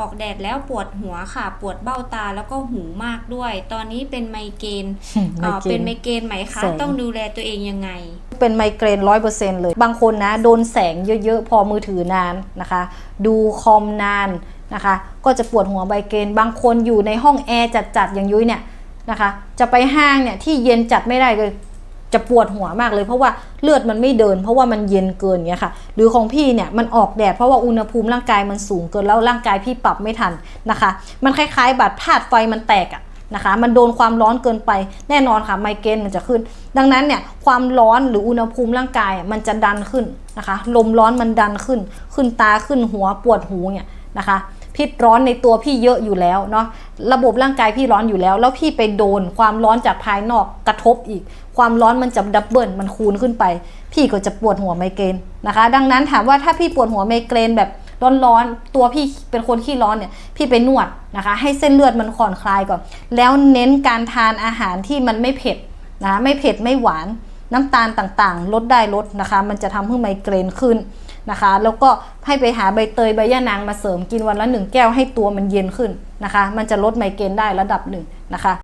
ออกแดดแล้วปวดหัวค่ะ ปวดเบ้าตาแล้วก็หูมากด้วย ตอนนี้เป็นไมเกรนเอ่อไมเกรนเป็นไมเกรนไหมคะ แสง ต้องดูแลตัวเองยังไง เป็นไมเกรนร้อยเปอร์เซ็นต์เลย บางคนนะ โดนแสงเยอะ ๆ พอมือถือนานนะคะ ดูคอมนานนะคะ ก็จะปวดหัวไมเกรนบางคนอยู่ในห้องแอร์จัด ๆ อย่างยุ้ยเนี่ยนะคะ จะไปห้างเนี่ยที่เย็นจัดไม่ได้เลย จะปวดหัวมากเลยเพราะว่าเลือดมันไม่เดิน เพราะว่ามันเย็นเกินเงี้ยค่ะ หรือของพี่เนี่ยมันออกแดดเพราะว่าอุณหภูมิร่างกายมันสูงเกินแล้วร่างกายพี่ปรับไม่ทันนะคะ มันคล้ายๆบาดพาดไฟมันแตกอะนะคะ มันโดนความร้อนเกินไปแน่นอนค่ะไมเกรนมันจะขึ้น ดังนั้นเนี่ยความร้อนหรืออุณหภูมิร่างกายมันจะดันขึ้นนะคะ ลมร้อนมันดันขึ้น ขึ้นตาขึ้นหัวปวดหูเนี่ยนะคะ พิษร้อนในตัวพี่เยอะอยู่แล้วเนาะระบบร่างกายพี่ร้อนอยู่แล้ว แล้วพี่ไปโดนความร้อนจากภายนอกกระทบอีก ความร้อนมันจะดับเบิลมันคูณขึ้นไป พี่ก็จะปวดหัวไมเกรนนะคะ ดังนั้นถามว่าถ้าพี่ปวดหัวไมเกรนแบบร้อนๆตัวพี่เป็นคนขี้ร้อนเนี่ย พี่ไปนวดนะคะ ให้เส้นเลือดมันผ่อนคลายก่อน แล้วเน้นการทานอาหารที่มันไม่เผ็ดนะคะไม่เผ็ดไม่หวานน้ำตาลต่างๆ ลดได้ลดนะคะ มันจะทำให้ไมเกรนขึ้น นะคะ แล้วก็ให้ไปหาใบเตยใบย่านางมาเสริมกินวันละหนึ่งแก้วให้ตัวมันเย็นขึ้นนะคะ มันจะลดไมเกรนได้ระดับหนึ่งนะคะ